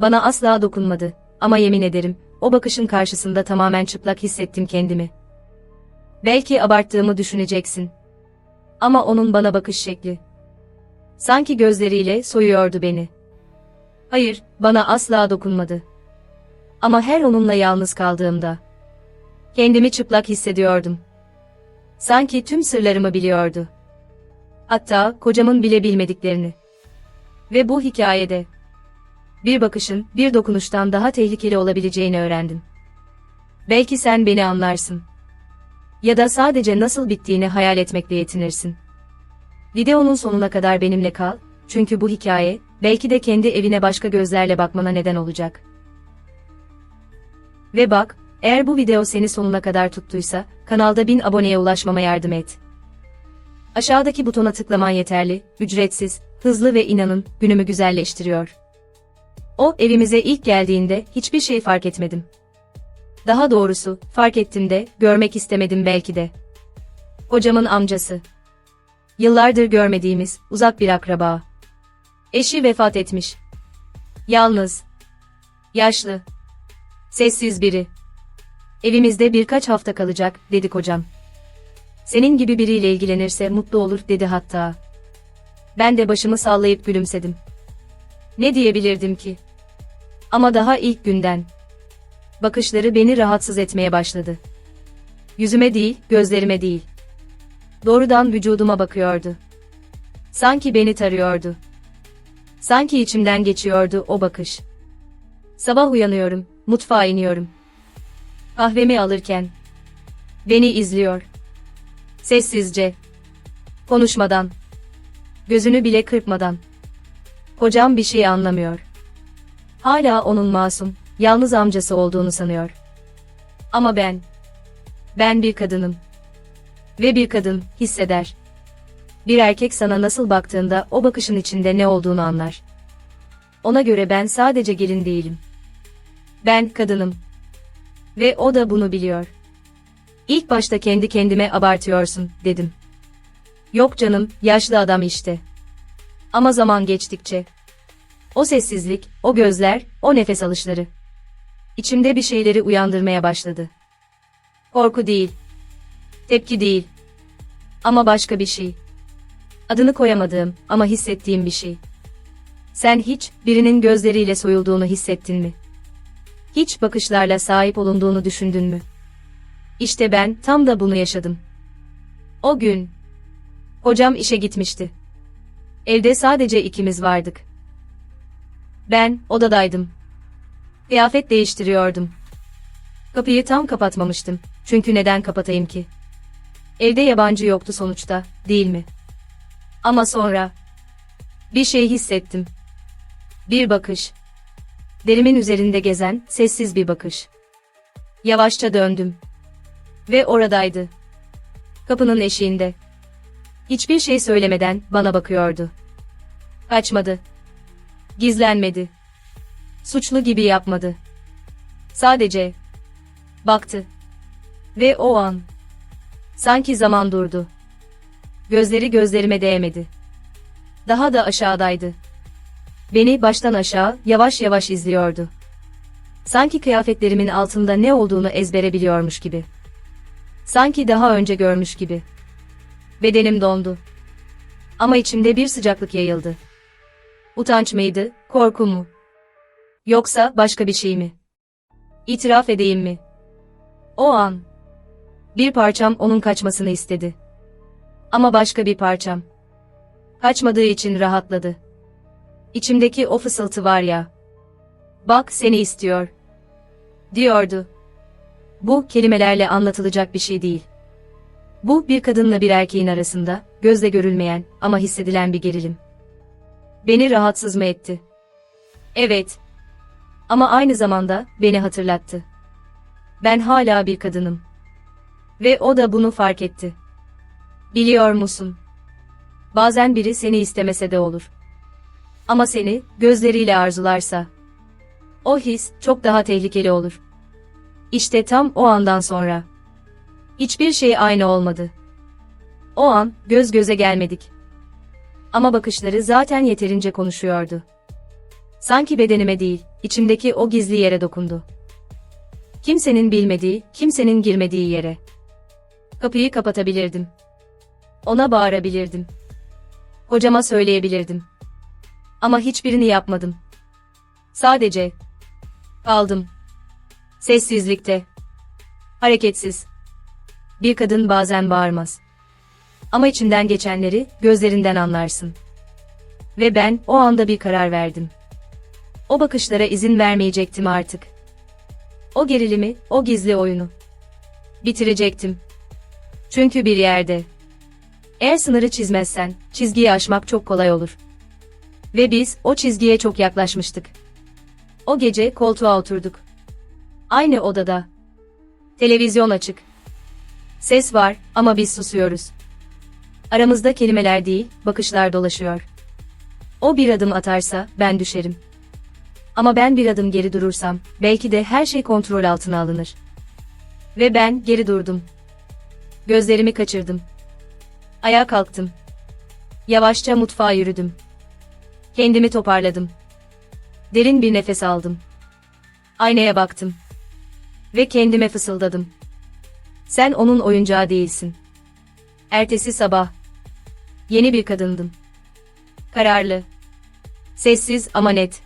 Bana asla dokunmadı. Ama yemin ederim, o bakışın karşısında tamamen çıplak hissettim kendimi. Belki abarttığımı düşüneceksin. Ama onun bana bakış şekli. Sanki gözleriyle soyuyordu beni. Hayır, bana asla dokunmadı. Ama her onunla yalnız kaldığımda kendimi çıplak hissediyordum. Sanki tüm sırlarımı biliyordu. Hatta kocamın bile bilmediklerini. Ve bu hikayede bir bakışın, bir dokunuştan daha tehlikeli olabileceğini öğrendim. Belki sen beni anlarsın. Ya da sadece nasıl bittiğini hayal etmekle yetinirsin. Videonun sonuna kadar benimle kal, çünkü bu hikaye, belki de kendi evine başka gözlerle bakmana neden olacak. Ve bak, eğer bu video seni sonuna kadar tuttuysa, kanalda 1000 aboneye ulaşmama yardım et. Aşağıdaki butona tıklaman yeterli, ücretsiz, hızlı ve inanın, günümü güzelleştiriyor. O, evimize ilk geldiğinde, hiçbir şey fark etmedim. Daha doğrusu, fark ettim de, görmek istemedim belki de. Hocamın amcası. Yıllardır görmediğimiz, uzak bir akraba. Eşi vefat etmiş. Yalnız. Yaşlı. Sessiz biri. Evimizde birkaç hafta kalacak, dedi kocam. Senin gibi biriyle ilgilenirse mutlu olur, dedi hatta. Ben de başımı sallayıp gülümsedim. Ne diyebilirdim ki? Ama daha ilk günden. Bakışları beni rahatsız etmeye başladı. Yüzüme değil, gözlerime değil. Doğrudan vücuduma bakıyordu. Sanki beni tarıyordu. Sanki içimden geçiyordu o bakış. Sabah uyanıyorum, mutfağa iniyorum. Kahvemi alırken. Beni izliyor. Sessizce. Konuşmadan. Gözünü bile kırpmadan. Kocam bir şey anlamıyor. Hala onun masum, yalnız amcası olduğunu sanıyor. Ama ben, ben bir kadınım. Ve bir kadın hisseder. Bir erkek sana nasıl baktığında o bakışın içinde ne olduğunu anlar. Ona göre ben sadece gelin değilim. Ben kadınım. Ve o da bunu biliyor. İlk başta kendi kendime abartıyorsun, dedim. Yok canım, yaşlı adam işte. Ama zaman geçtikçe. O sessizlik, o gözler, o nefes alışları. İçimde bir şeyleri uyandırmaya başladı. Korku değil. Tepki değil. Ama başka bir şey. Adını koyamadığım ama hissettiğim bir şey. Sen hiç birinin gözleriyle soyulduğunu hissettin mi? Hiç bakışlarla sahip olunduğunu düşündün mü? İşte ben tam da bunu yaşadım. O gün hocam işe gitmişti. Evde sadece ikimiz vardık. Ben odadaydım. Kıyafet değiştiriyordum. Kapıyı tam kapatmamıştım. Çünkü neden kapatayım ki? Evde yabancı yoktu sonuçta, değil mi? Ama sonra bir şey hissettim. Bir bakış. Derimin üzerinde gezen sessiz bir bakış. Yavaşça döndüm. Ve oradaydı. Kapının eşiğinde. Hiçbir şey söylemeden bana bakıyordu. Kaçmadı. Gizlenmedi. Suçlu gibi yapmadı. Sadece baktı. Ve o an sanki zaman durdu. Gözleri gözlerime değmedi. Daha da aşağıdaydı. Beni baştan aşağı yavaş yavaş izliyordu. Sanki kıyafetlerimin altında ne olduğunu ezbere biliyormuş gibi. Sanki daha önce görmüş gibi. Bedenim dondu. Ama içimde bir sıcaklık yayıldı. Utanç mıydı, korku mu? Yoksa başka bir şey mi? İtiraf edeyim mi? O an bir parçam onun kaçmasını istedi. Ama başka bir parçam kaçmadığı için rahatladı. İçimdeki o fısıltı var ya. Bak seni istiyor. Diyordu. Bu kelimelerle anlatılacak bir şey değil. Bu bir kadınla bir erkeğin arasında, gözle görülmeyen ama hissedilen bir gerilim. Beni rahatsız mı etti? Evet. Ama aynı zamanda beni hatırlattı. Ben hala bir kadınım. Ve o da bunu fark etti. Biliyor musun? Bazen biri seni istemese de olur. Ama seni gözleriyle arzularsa o his çok daha tehlikeli olur. İşte tam o andan sonra hiçbir şey aynı olmadı. O an göz göze gelmedik. Ama bakışları zaten yeterince konuşuyordu. Sanki bedenime değil, içimdeki o gizli yere dokundu. Kimsenin bilmediği, kimsenin girmediği yere. Kapıyı kapatabilirdim. Ona bağırabilirdim. Hocama söyleyebilirdim. Ama hiçbirini yapmadım. Sadece kaldım. Sessizlikte. Hareketsiz. Bir kadın bazen bağırmaz. Ama içinden geçenleri gözlerinden anlarsın. Ve ben o anda bir karar verdim. O bakışlara izin vermeyecektim artık. O gerilimi, o gizli oyunu. Bitirecektim. Çünkü bir yerde. Eğer sınırı çizmezsen, çizgiyi aşmak çok kolay olur. Ve biz o çizgiye çok yaklaşmıştık. O gece koltuğa oturduk. Aynı odada. Televizyon açık. Ses var ama biz susuyoruz. Aramızda kelimeler değil, bakışlar dolaşıyor. O bir adım atarsa ben düşerim. Ama ben bir adım geri durursam belki de her şey kontrol altına alınır. Ve ben geri durdum. Gözlerimi kaçırdım. Ayağa kalktım. Yavaşça mutfağa yürüdüm. Kendimi toparladım. Derin bir nefes aldım. Aynaya baktım. Ve kendime fısıldadım. Sen onun oyuncağı değilsin. Ertesi sabah. Yeni bir kadındım. Kararlı. Sessiz ama net.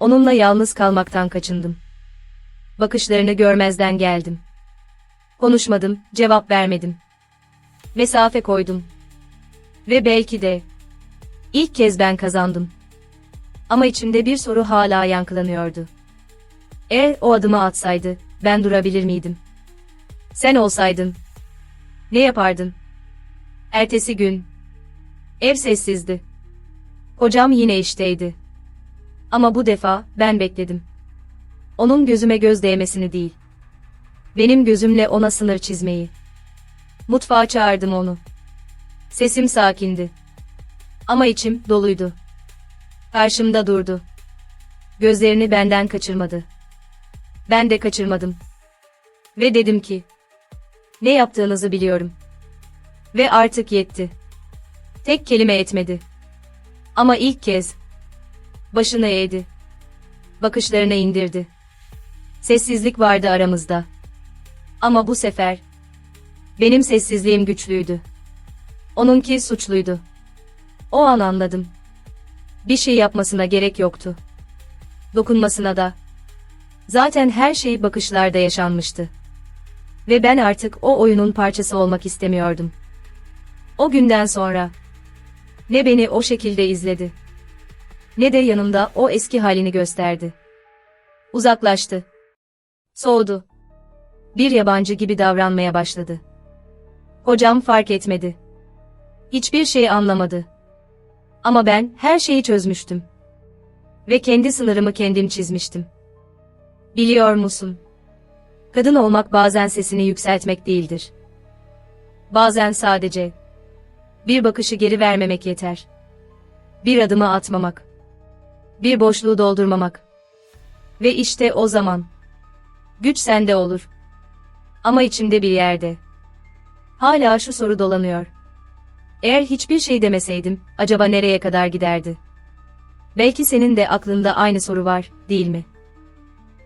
Onunla yalnız kalmaktan kaçındım. Bakışlarını görmezden geldim. Konuşmadım, cevap vermedim. Mesafe koydum. Ve belki de ilk kez ben kazandım. Ama içimde bir soru hala yankılanıyordu. Eğer o adımı atsaydı, ben durabilir miydim? Sen olsaydın. Ne yapardın? Ertesi gün. Ev sessizdi. Hocam yine işteydi. Ama bu defa ben bekledim. Onun gözüme göz değmesini değil. Benim gözümle ona sınır çizmeyi. Mutfağa çağırdım onu. Sesim sakindi. Ama içim doluydu. Karşımda durdu. Gözlerini benden kaçırmadı. Ben de kaçırmadım. Ve dedim ki, ne yaptığınızı biliyorum. Ve artık yetti. Tek kelime etmedi. Ama ilk kez başını eğdi. Bakışlarına indirdi. Sessizlik vardı aramızda. Ama bu sefer benim sessizliğim güçlüydü. Onunki suçluydu. O an anladım. Bir şey yapmasına gerek yoktu. Dokunmasına da. Zaten her şey bakışlarda yaşanmıştı. Ve ben artık o oyunun parçası olmak istemiyordum. O günden sonra ne beni o şekilde izledi ne de yanımda o eski halini gösterdi. Uzaklaştı. Soğudu. Bir yabancı gibi davranmaya başladı. Hocam fark etmedi. Hiçbir şey anlamadı. Ama ben her şeyi çözmüştüm. Ve kendi sınırımı kendim çizmiştim. Biliyor musun? Kadın olmak bazen sesini yükseltmek değildir. Bazen sadece bir bakışı geri vermemek yeter. Bir adımı atmamak. Bir boşluğu doldurmamak. Ve işte o zaman güç sende olur. Ama içimde bir yerde. Hala şu soru dolanıyor. Eğer hiçbir şey demeseydim, acaba nereye kadar giderdi? Belki senin de aklında aynı soru var, değil mi?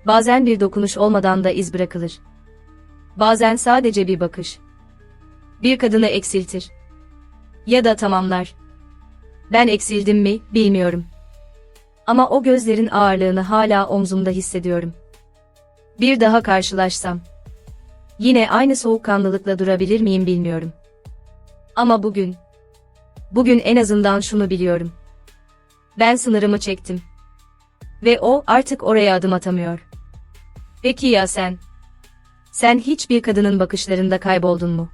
Bazen bir dokunuş olmadan da iz bırakılır. Bazen sadece bir bakış. Bir kadını eksiltir. Ya da tamamlar. Ben eksildim mi, bilmiyorum. Ama o gözlerin ağırlığını hala omzumda hissediyorum. Bir daha karşılaşsam. Yine aynı soğukkanlılıkla durabilir miyim bilmiyorum. Ama bugün. Bugün en azından şunu biliyorum. Ben sınırımı çektim. Ve o artık oraya adım atamıyor. Peki ya sen? Sen hiçbir kadının bakışlarında kayboldun mu?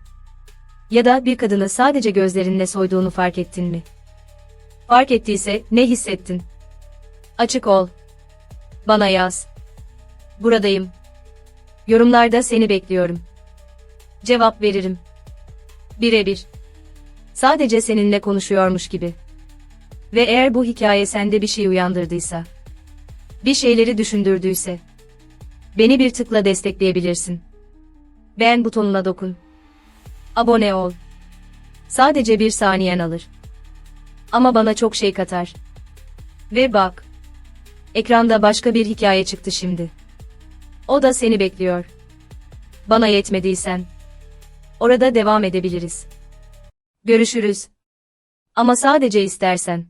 Ya da bir kadını sadece gözlerinle soyduğunu fark ettin mi? Fark ettiyse ne hissettin? Açık ol. Bana yaz. Buradayım. Yorumlarda seni bekliyorum. Cevap veririm. Birebir. Sadece seninle konuşuyormuş gibi. Ve eğer bu hikaye sende bir şey uyandırdıysa, bir şeyleri düşündürdüyse, beni bir tıkla destekleyebilirsin. Beğen butonuna dokun. Abone ol. Sadece bir saniyen alır. Ama bana çok şey katar. Ve bak. Ekranda başka bir hikaye çıktı şimdi. O da seni bekliyor. Bana yetmediysen. Orada devam edebiliriz. Görüşürüz. Ama sadece istersen.